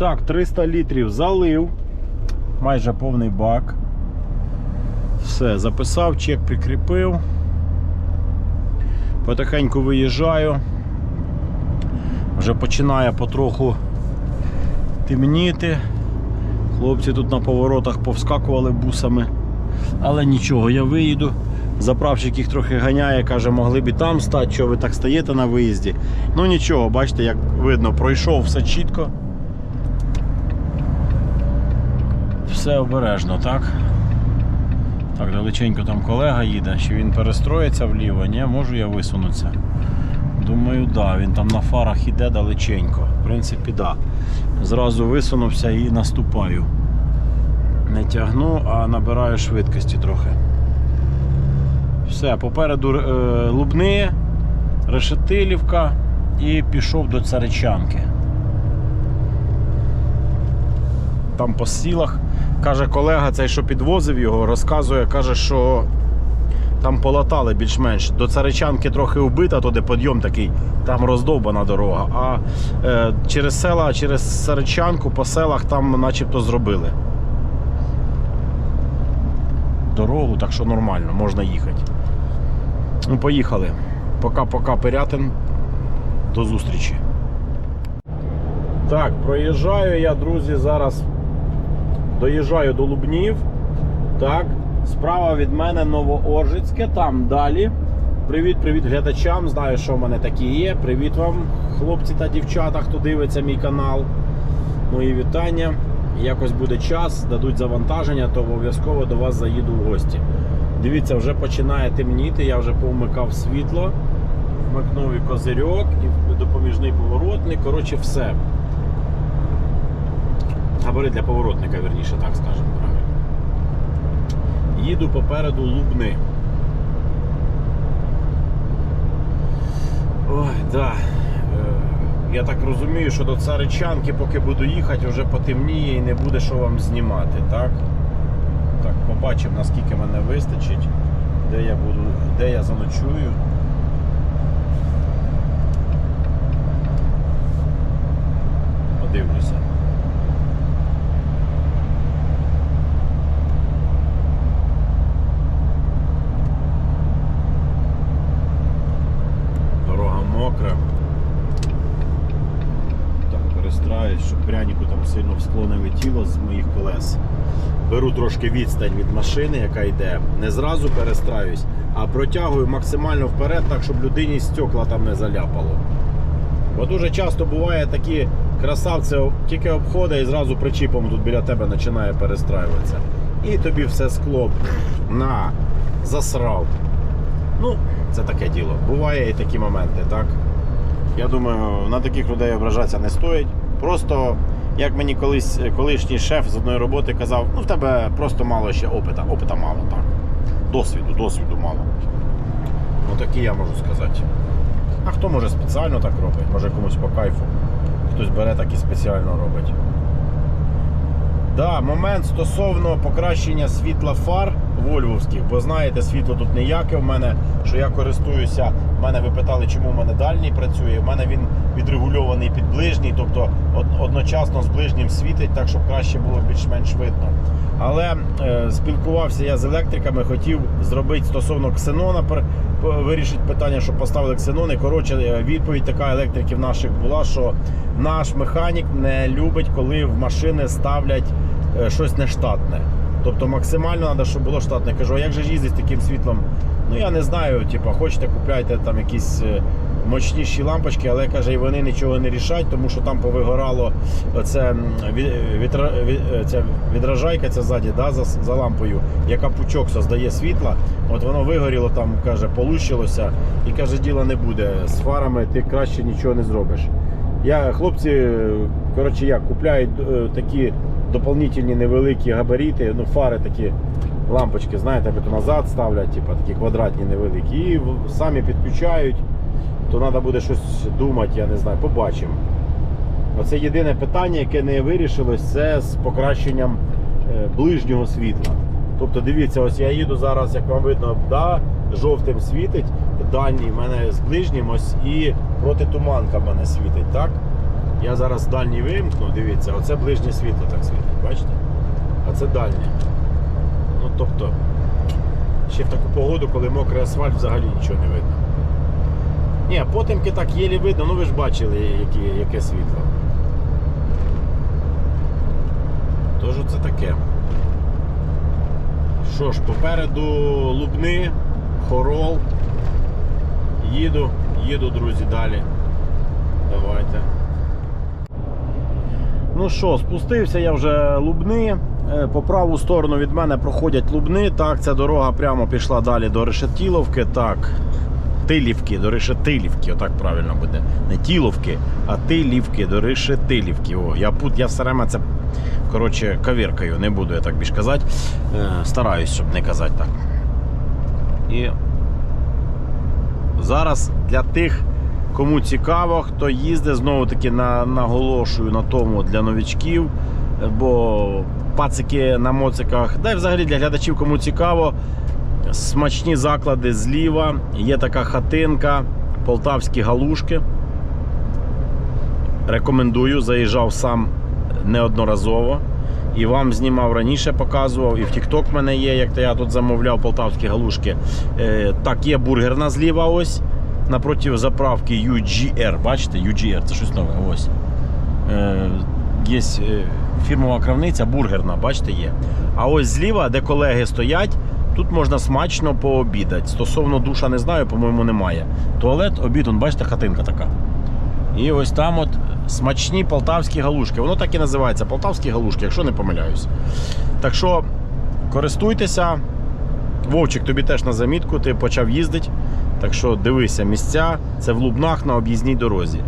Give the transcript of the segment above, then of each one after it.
Так, 300 літрів залив. Майже повний бак. Все, записав, чек прикріпив. Потихеньку виїжджаю. Вже починає потроху темніти. Хлопці тут на поворотах повскакували бусами. Але нічого, я виїду. Заправщик їх трохи ганяє, каже, могли б і там стати, що ви так стаєте на виїзді. Ну нічого, бачите, як видно, пройшов все чітко. Все обережно, так? Так, далеченько там колега їде, чи він перестроїться вліво, ні, можу я висунутися. Думаю, да, він там на фарах іде далеченько. В принципі, да. Зразу висунувся і наступаю. Не тягну, а набираю швидкості трохи. Все, попереду е, Лубни, Решетилівка і пішов до Царичанки. Там по сілах. Каже колега, цей, що підвозив його, розказує, каже, що там полатали більш-менш. До Царичанки трохи убита, туди підйом такий, там роздовбана дорога. А е, через села, через Царичанку по селах там начебто зробили. Дорогу, так що нормально, можна їхати. Ну, поїхали. Пока-пока, Пирятин. До зустрічі. Так, проїжджаю я, друзі, зараз доїжджаю до Лубнів. Так, справа від мене Новооржицьке, там далі. Привіт, привіт глядачам. Знаю, що в мене такі є. Привіт вам, хлопці та дівчата, хто дивиться мій канал. Мої вітання. Якось буде час, дадуть завантаження, то обов'язково до вас заїду в гості. Дивіться, вже починає темніти, я вже повмикав світло, вмикнув і козирьок, і допоміжний поворотник. Коротше, все. Габарит для поворотника, верніше, так скажемо правильно. Їду попереду Лубни. Ой, да. Е, Я так розумію, що до Царичанки, поки буду їхати, вже потемніє і не буде що вам знімати, так? Так, побачимо, наскільки мене вистачить, де я буду, де я заночую. Подивлюся. Дорога мокра. Так, перестраюсь, щоб прянику там сильно в скло не летіло з моїх колес. Беру трошки відстань від машини, яка йде. Не зразу перестраюсь, а протягую максимально вперед, так щоб людині стекла там не заляпало. Бо дуже часто буває такі красавці тільки обходить і зразу причіпом тут біля тебе починає перестраюватися. І тобі все скло на засрав. Ну, це таке діло. Буває і такі моменти, так? Я думаю, на таких людей ображатися не стоїть. Просто, як мені колись колишній шеф з одної роботи казав, ну в тебе просто мало ще опита. Опита мало, так. Досвіду, досвіду мало. Отакий я можу сказати. А хто може спеціально так робить? Може комусь по кайфу. Хтось бере так і спеціально робить. Да, момент стосовно покращення світла фар вольвовських, бо знаєте, світло тут ніяке в мене, що я користуюся. В мене ви питали, чому в мене дальній працює. В мене він відрегульований під ближній, тобто одночасно з ближнім світить, так щоб краще було більш-менш видно. Але е, спілкувався я з електриками, хотів зробити стосовно ксенона, вирішити питання, щоб поставили ксенони. Коротше, е, відповідь така електриків наших була, що наш механік не любить, коли в машини ставлять е, щось нештатне. Тобто максимально треба, щоб було штатне. Кажу, а як же їздити з таким світлом? Ну я не знаю, типу, хочете, купляйте там якісь е, мощніші лампочки, але каже, і вони нічого не рішать, тому що там повигорало оце вітра, ві- ця відражайка ця ззаді, да, за, за лампою, яка пучок создає світла. От воно вигоріло там, каже, полущилося, і каже, діла не буде. З фарами ти краще нічого не зробиш. Я, хлопці, коротше, як купляють е, такі доповнительні невеликі габарити, ну фари такі лампочки, знаєте, то назад ставлять, типу, такі квадратні невеликі, і самі підключають, то треба буде щось думати, я не знаю, побачимо. Оце єдине питання, яке не вирішилось, це з покращенням е, ближнього світла. Тобто, дивіться, ось я їду зараз, як вам видно, да, жовтим світить, дальній в мене з ближнім ось і протитуманка в мене світить, так? Я зараз дальній вимкну, дивіться, оце ближнє світло так світить, бачите? А це дальнє. Ну тобто, ще в таку погоду, коли мокрий асфальт, взагалі нічого не видно. Ні, потемки так єлі видно, ну ви ж бачили, які, яке світло. Тож це таке. Що ж, попереду Лубни, Хорол. Їду, їду, друзі, далі. Давайте. Ну що, спустився я вже Лубни. Е, По праву сторону від мене проходять Лубни. Так, ця дорога прямо пішла далі до Решетіловки. Так. Тилівки, до Решетилівки, отак правильно буде. Не Тіловки, а Тилівки, до Решетилівки. О, я пут, я все время це коротше кавіркаю, не буду я так більш казати. Е, стараюсь, щоб не казати так. І зараз для тих, кому цікаво, хто їздить, знову таки на, наголошую на тому для новічків, бо пацики на моциках, да й взагалі для глядачів, кому цікаво, смачні заклади зліва. Є така хатинка, полтавські галушки. Рекомендую, заїжджав сам неодноразово. І вам знімав раніше, показував, і в в мене є, як то я тут замовляв полтавські галушки. Е, так, є бургерна зліва ось. Напроти заправки UGR. Бачите, UGR, це щось нове. Ось. Е, є е, фірмова крамниця, бургерна, бачите, є. А ось зліва, де колеги стоять, тут можна смачно пообідати. Стосовно душа не знаю, по-моєму, немає. Туалет, обід, он, бачите, хатинка така. І ось там от смачні полтавські галушки. Воно так і називається полтавські галушки, якщо не помиляюсь. Так що користуйтеся. Вовчик, тобі теж на замітку, ти почав їздити. Так що дивися місця, це в Лубнах на об'їзній дорозі.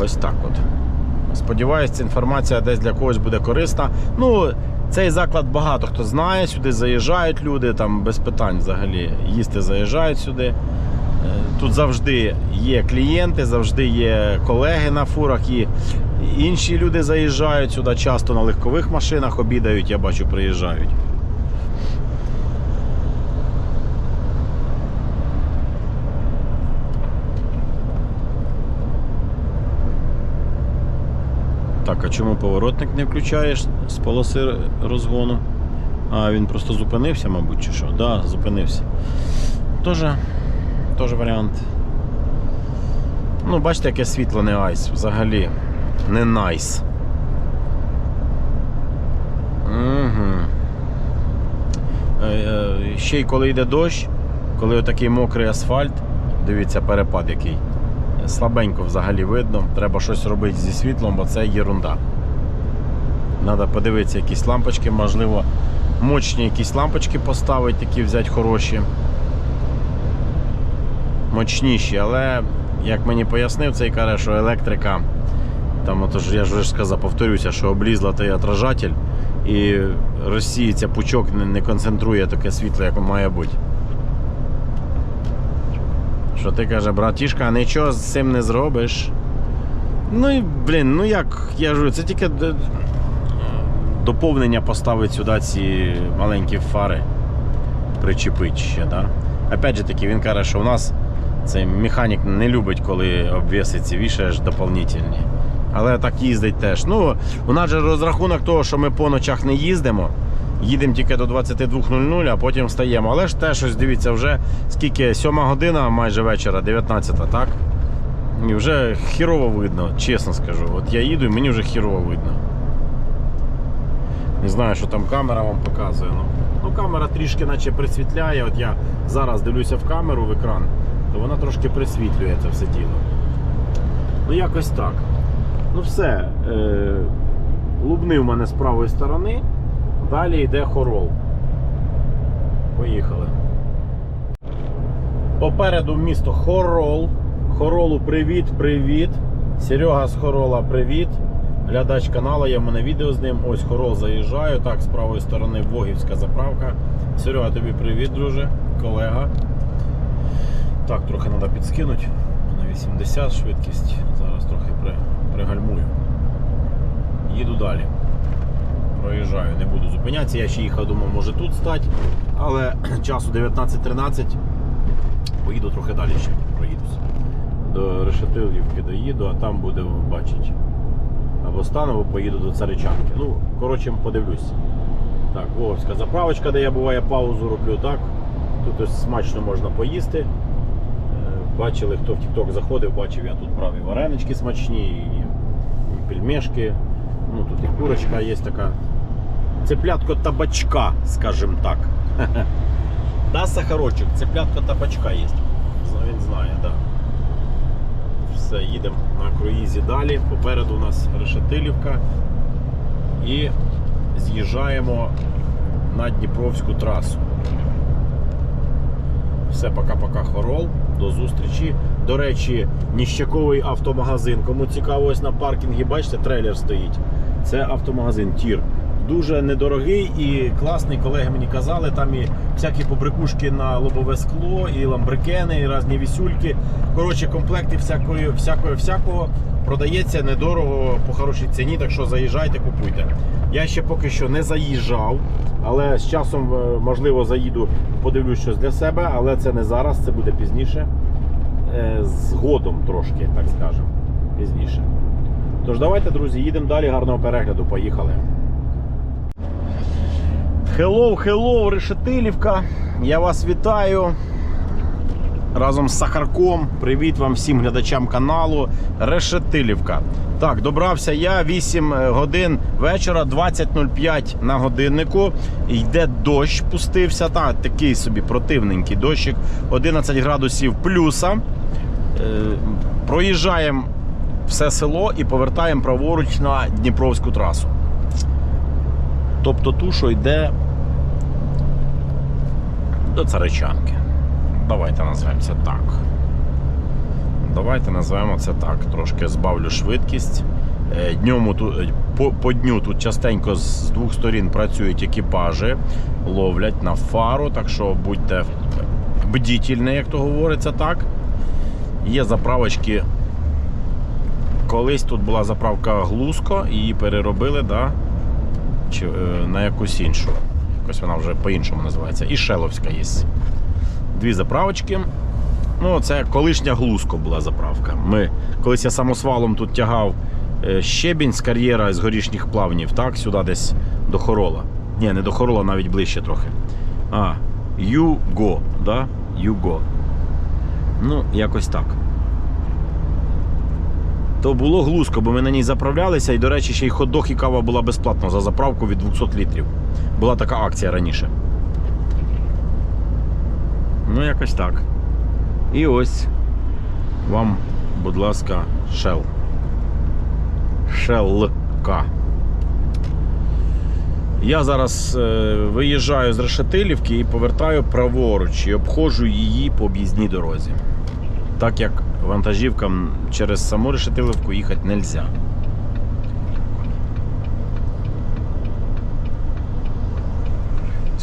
Ось так от. Сподіваюсь, ця інформація десь для когось буде корисна. Ну, цей заклад багато хто знає, сюди заїжджають люди, там без питань взагалі їсти заїжджають сюди. Е, Тут завжди є клієнти, завжди є колеги на фурах, і інші люди заїжджають сюди, часто на легкових машинах обідають, я бачу, приїжджають. Так, а чому поворотник не включаєш з полоси розгону? А, він просто зупинився, мабуть, чи що? Так, да, зупинився. Тоже, тоже варіант. Ну, бачите, яке світло не айс взагалі. Не найс. Угу. Ще й коли йде дощ, коли отакий мокрий асфальт, дивіться, перепад який. Слабенько взагалі видно. Треба щось робити зі світлом, бо це єрунда. Треба подивитися якісь лампочки, можливо, мощні якісь лампочки поставити, такі взяти хороші. Мощніші, але як мені пояснив, цей каже, що електрика, там отож, я ж вже сказав, повторюся, що облізла той отражатель і розсіється пучок, не концентрує таке світло, як має бути. Що ти каже, братішка, нічого з цим не зробиш. Ну і блін, ну як я ж це тільки доповнення поставить сюди ці маленькі фари. Причепить ще, да? Опять же таки, він каже, що у нас цей механік не любить, коли обвіси ці вішаєш доповнительні. Але так їздить теж. Ну, у нас же розрахунок того, що ми по ночах не їздимо. Їдемо тільки до 22.00, а потім встаємо. Але ж теж щось дивіться, вже скільки 7 година майже вечора, 19, так? І вже хірово видно, чесно скажу. От я їду і мені вже хірово видно. Не знаю, що там камера вам показує. Ну, ну камера трішки наче присвітляє. От я зараз дивлюся в камеру в екран, то вона трошки присвітлює це все діло. Ну, якось так. Ну все. Е- Лубни в мене з правої сторони. Далі йде хорол. Поїхали. Попереду місто Хорол. Хоролу привіт, привіт. Серега з Хорола привіт. Глядач каналу, є в мене відео з ним. Ось Хорол заїжджаю. Так, з правої сторони Богівська заправка. Серега, тобі привіт, друже, колега. Так, трохи треба підскинути. На 80 швидкість. Зараз трохи при, пригальмую. Їду далі проїжджаю, не буду зупинятися. Я ще їхав, думав, може тут стати, але часу 19.13. Поїду трохи далі ще, проїдусь. до Решетилівки доїду, а там буде бачити. Або стану, поїду до Царичанки. Ну, коротше, подивлюсь. Так, Вовська заправочка, де я буває паузу роблю, так. Тут ось смачно можна поїсти. Е, Бачили, хто в TikTok заходив, бачив я тут праві варенички смачні, і, і пельмешки. Ну, тут і курочка є така. Цеплятко табачка, скажімо так. Да, сахарочок, цеплятко табачка є. Він знає. Да. Все, їдемо на круїзі далі. Попереду у нас Решетилівка. І з'їжджаємо на Дніпровську трасу. Все, пока-пока, хорол. До зустрічі. До речі, ніщаковий автомагазин. Кому цікаво, ось на паркінгі, бачите, трейлер стоїть. Це автомагазин Тір. Дуже недорогий і класний. Колеги мені казали, там і всякі побрикушки на лобове скло, і ламбрикени, і різні вісюльки. Коротше, комплекти всякої, всякої, всякого продається недорого по хорошій ціні, так що заїжджайте, купуйте. Я ще поки що не заїжджав, але з часом, е, можливо, заїду, подивлюсь щось для себе, але це не зараз, це буде пізніше. Е, Згодом трошки, так скажемо. Пізніше. Тож давайте, друзі, їдемо далі. Гарного перегляду. Поїхали. Hello, hello, Решетилівка. Я вас вітаю. Разом з Сахарком. Привіт вам всім глядачам каналу Решетилівка. Так, добрався я 8 годин вечора, 20.05 на годиннику. Йде дощ, пустився. Так, такий собі противненький дощик. 11 градусів плюса. Е, проїжджаємо все село і повертаємо праворуч на Дніпровську трасу. Тобто ту, що йде до Царичанки. Давайте назвемо це так. Давайте назвемо це так. Трошки збавлю швидкість. Е, Днем тут, по, по дню тут частенько з двох сторін працюють екіпажі, ловлять на фару, так що будьте бдітельні, як то говориться так. Є заправочки. Колись тут була заправка Глузко, її переробили, да? е, на якусь іншу. Якось вона вже по-іншому називається. І Шеловська є. Дві заправочки. Ну, це колишня глузко була заправка. Ми, колись я самосвалом тут тягав е, щебінь з кар'єра з горішніх плавнів, так, сюди десь до Хорола. Ні, не до Хорола, навіть ближче трохи. А, Юго, да? Юго. Ну, якось так. То було глузко, бо ми на ній заправлялися, і, до речі, ще й хот-дог і кава була безплатно за заправку від 200 літрів. Була така акція раніше. Ну, якось так. І ось вам, будь ласка, шел. Шелка. Я зараз е, виїжджаю з Решетилівки і повертаю праворуч і обходжу її по об'їзній дорозі. Так як вантажівкам через саму Решетилівку їхати не можна.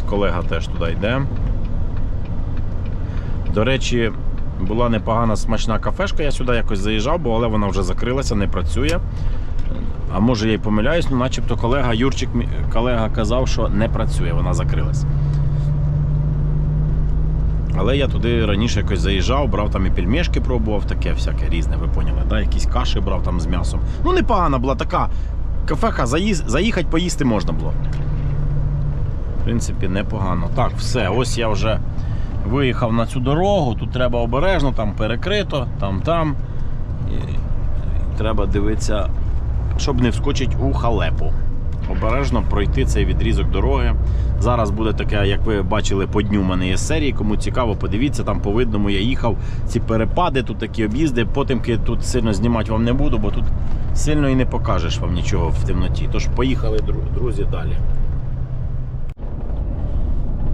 Колега теж туди йде. До речі, була непогана смачна кафешка. Я сюди якось заїжджав, бо але вона вже закрилася, не працює. А може я й помиляюсь, ну начебто колега Юрчик колега казав, що не працює, вона закрилась. Але я туди раніше якось заїжджав, брав там і пельмешки пробував, таке всяке різне, ви поняли, да? якісь каші брав там з м'ясом. Ну, непогана була така. Кафеха, заїхати поїсти можна було. Принципі, непогано. Так, все, ось я вже виїхав на цю дорогу. Тут треба обережно, там перекрито, там, там. І, і треба дивитися, щоб не вскочити у халепу. Обережно пройти цей відрізок дороги. Зараз буде таке, як ви бачили, по дню в мене є серії. Кому цікаво, подивіться, там по видному я їхав. Ці перепади, тут такі об'їзди. Потимки тут сильно знімати вам не буду, бо тут сильно і не покажеш вам нічого в темноті. Тож поїхали, друзі, далі.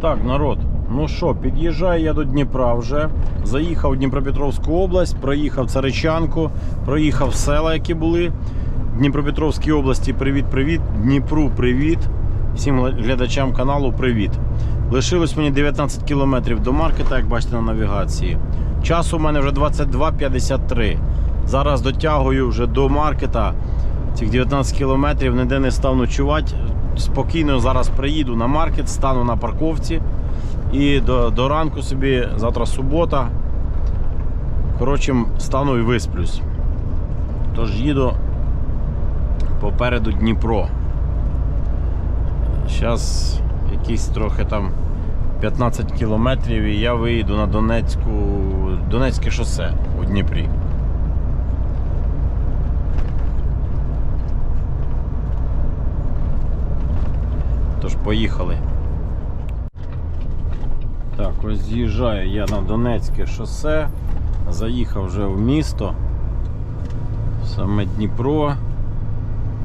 Так, народ. Ну що, під'їжджаю я до Дніпра вже. Заїхав в Дніпропетровську область, проїхав Царичанку, проїхав села, які були. В Дніпропетровській області привіт-привіт. Дніпру привіт. Всім глядачам каналу привіт. Лишилось мені 19 кілометрів до маркета, як бачите на навігації. Час у мене вже 22.53. Зараз дотягую вже до маркета. Цих 19 кілометрів ніде не став ночувати. Спокійно зараз приїду на маркет, стану на парковці. І до, до ранку собі, завтра субота. Коротше, стану і висплюсь. Тож їду попереду Дніпро. Зараз якісь трохи там 15 кілометрів і я виїду на Донецьку, Донецьке шосе у Дніпрі. Тож поїхали. Так, ось з'їжджаю я на Донецьке шосе. Заїхав вже в місто. Саме Дніпро.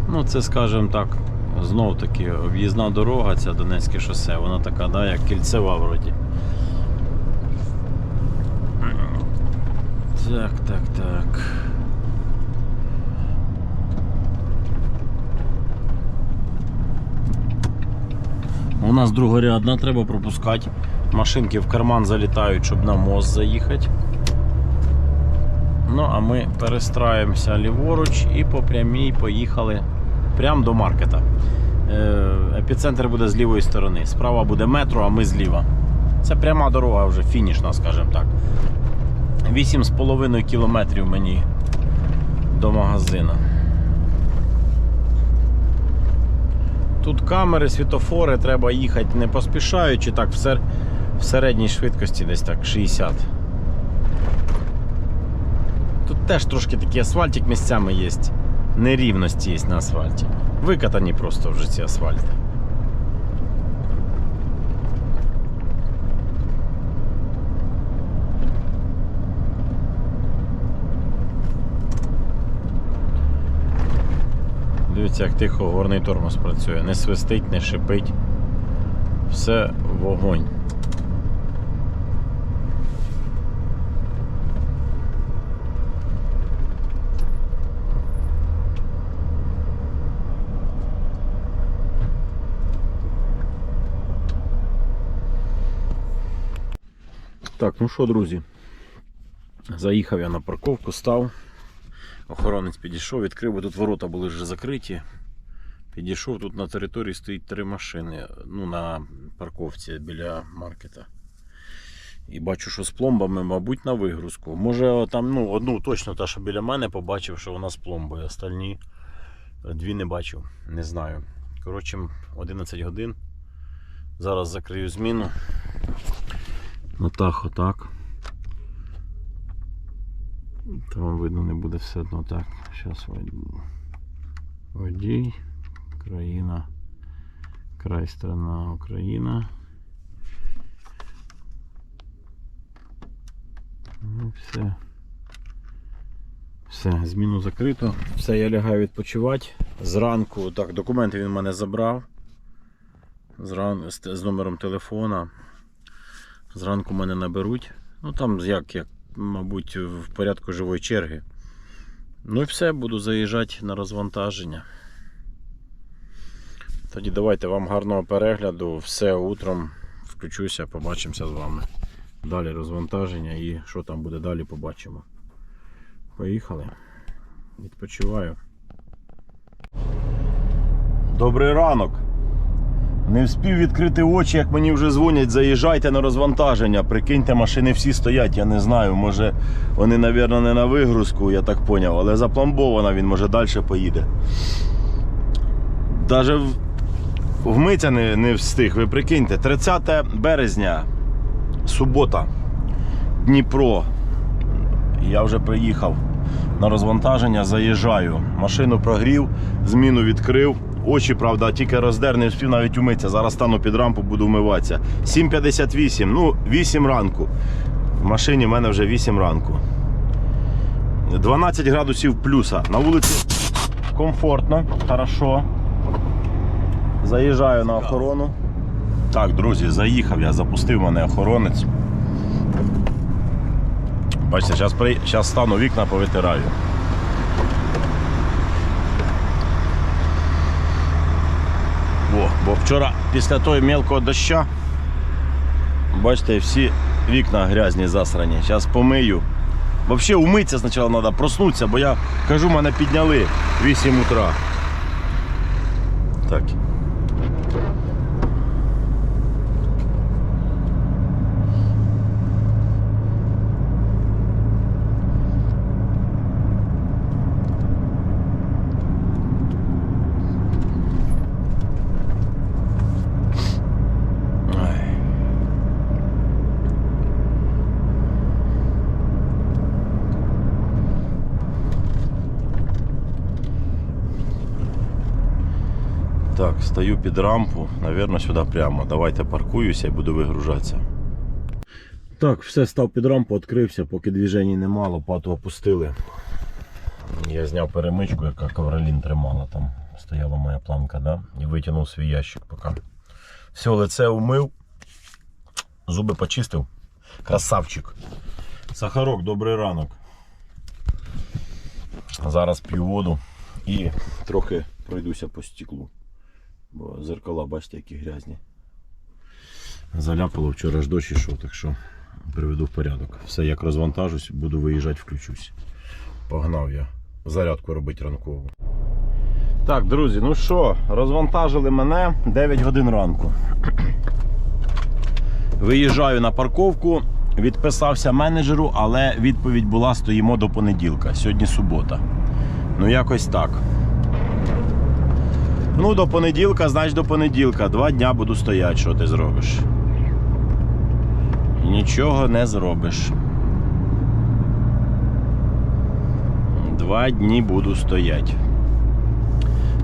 Ну, це, скажімо так, знов таки об'їзна дорога, ця Донецьке шосе, вона така, да, як кільцева вроді. Так, так, так. У нас другорядна, треба пропускати. Машинки в карман залітають, щоб на мост заїхати. Ну, а ми перестраємося ліворуч і по прямій поїхали прямо до маркета. Е, Епіцентр буде з лівої сторони. Справа буде метро, а ми зліва. Це пряма дорога вже фінішна, скажімо так. 8,5 кілометрів мені до магазину. Тут камери, світофори, треба їхати не поспішаючи, так в, сер... в середній швидкості десь так 60. Тут теж трошки такий асфальтик місцями є. Нерівності є на асфальті. Викатані просто вже ці асфальти. Дивіться, як тихо горний тормоз працює. Не свистить, не шипить. Все вогонь. Так, ну що, друзі, заїхав я на парковку, став. Охоронець підійшов, відкрив, бо тут ворота були вже закриті. Підійшов, тут на території стоїть три машини. Ну, на парковці біля маркета. І бачу, що з пломбами, мабуть, на вигрузку. Може, там ну, одну точно та, що біля мене побачив, що вона з пломбою. Остальні дві не бачив, не знаю. Коротше, 11 годин. Зараз закрию зміну. Ну так, отак. Та вам видно не буде все одно так. Зараз водій, країна, край страна Україна. Ну, все. Все, зміну закрито. Все, я лягаю відпочивати. Зранку, так, документи він в мене забрав. Зран... з, з номером телефона. Зранку мене наберуть. Ну там як, як, мабуть, в порядку живої черги. Ну і все, буду заїжджати на розвантаження. Тоді давайте вам гарного перегляду. Все утром включуся, побачимося з вами. Далі розвантаження і що там буде далі, побачимо. Поїхали. Відпочиваю. Добрий ранок. Не вспів відкрити очі, як мені вже дзвонять, заїжджайте на розвантаження. Прикиньте, машини всі стоять, я не знаю. Може вони, мабуть, не на вигрузку, я так поняв, але запломбована, він може далі поїде. Даже в... не, не встиг, ви прикиньте, 30 березня, субота, Дніпро. Я вже приїхав на розвантаження, заїжджаю. Машину прогрів, зміну відкрив. Очі, правда, тільки роздер, не встиг навіть умитися. Зараз стану під рампу, буду вмиватися. 7.58, ну, 8 ранку. В машині в мене вже 8 ранку. 12 градусів плюса. На вулиці комфортно, хорошо. Заїжджаю на охорону. Так, друзі, заїхав я, запустив мене охоронець. Бачите, зараз при... стану вікна повитираю. О, бо вчора після того мелкого доща, бачите, всі вікна грязні засрані. Зараз помию. Взагалі умитися спочатку треба, проснутися, бо я кажу, мене підняли 8 утра. Так. Стою під рампу, навірно, сюди прямо. Давайте паркуюся і буду вигружатися. Так, все став під рампу, відкрився, поки движень нема, лопату опустили. Я зняв перемичку, яка ковролін тримала там. Стояла моя планка, да? і витягнув свій ящик поки. Все, лице умив, зуби почистив. Красавчик. Сахарок, добрий ранок. Зараз п'ю воду і трохи пройдуся по стеклу. Бо зеркала, бачите, які грязні. Заляпало вчора ж дощ ішов, так що приведу в порядок. Все, як розвантажусь, буду виїжджати, включусь. Погнав я зарядку робити ранкову. Так, друзі, ну що, розвантажили мене 9 годин ранку. Виїжджаю на парковку, відписався менеджеру, але відповідь була: стоїмо до понеділка. Сьогодні субота. Ну, якось так. Ну, до понеділка, значить до понеділка. Два дня буду стояти, що ти зробиш. Нічого не зробиш. Два дні буду стояти.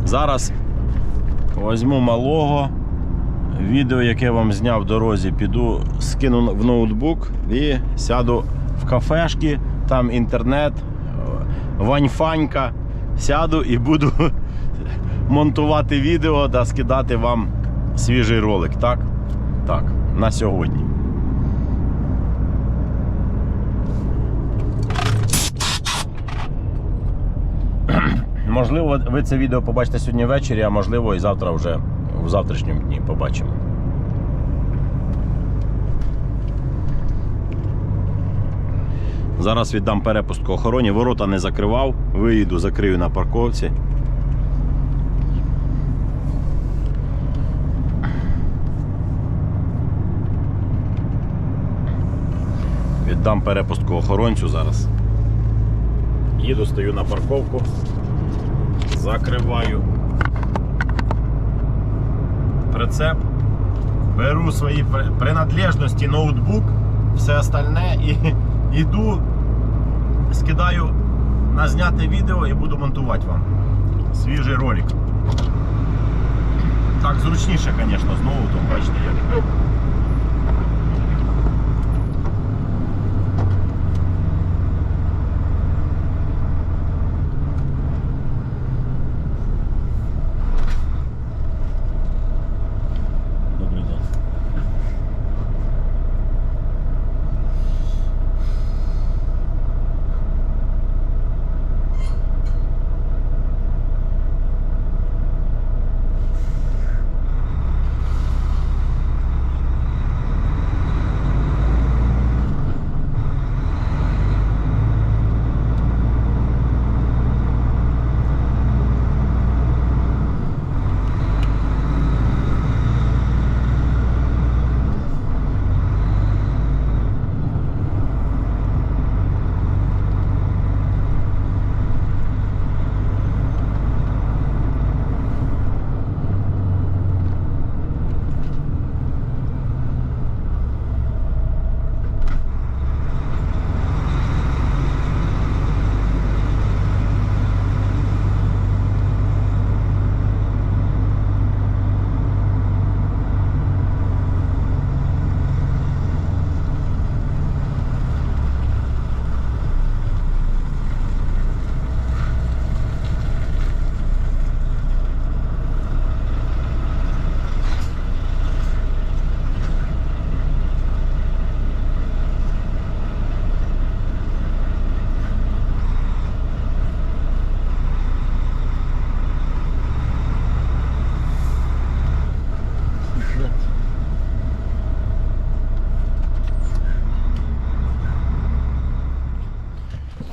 Зараз візьму малого. Відео, яке вам зняв в дорозі, піду, скину в ноутбук і сяду в кафешки, там інтернет, ваньфанька. Сяду і буду монтувати відео та скидати вам свіжий ролик. Так? Так, на сьогодні. Можливо, ви це відео побачите сьогодні ввечері, а можливо і завтра вже в завтрашньому дні побачимо. Зараз віддам перепустку охороні. Ворота не закривав, виїду, закрию на парковці. Віддам перепустку охоронцю зараз. Їду, стою на парковку, закриваю прицеп, беру свої при- принадлежності, ноутбук, все остальне і йду, скидаю на зняте відео і буду монтувати вам свіжий ролик. Так зручніше, звісно, з ноутом, бачите, як.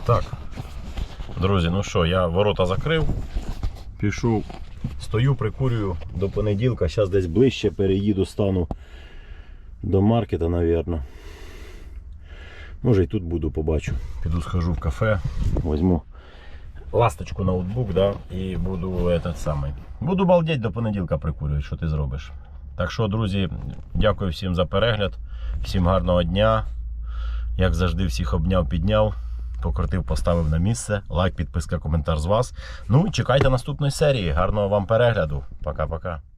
Так. Друзі, ну що, я ворота закрив, пішов, стою, прикурюю до понеділка. Зараз десь ближче переїду, стану до маркета, напевно. Може і тут буду, побачу. Піду схожу в кафе, візьму ласточку ноутбук, да, і буду этот самий. Буду балдеть до понеділка прикурювати, що ти зробиш. Так що, друзі, дякую всім за перегляд, всім гарного дня. Як завжди, всіх обняв, підняв, покрутив, поставив на місце. Лайк, підписка, коментар з вас. Ну і чекайте наступної серії. Гарного вам перегляду. Пока-пока.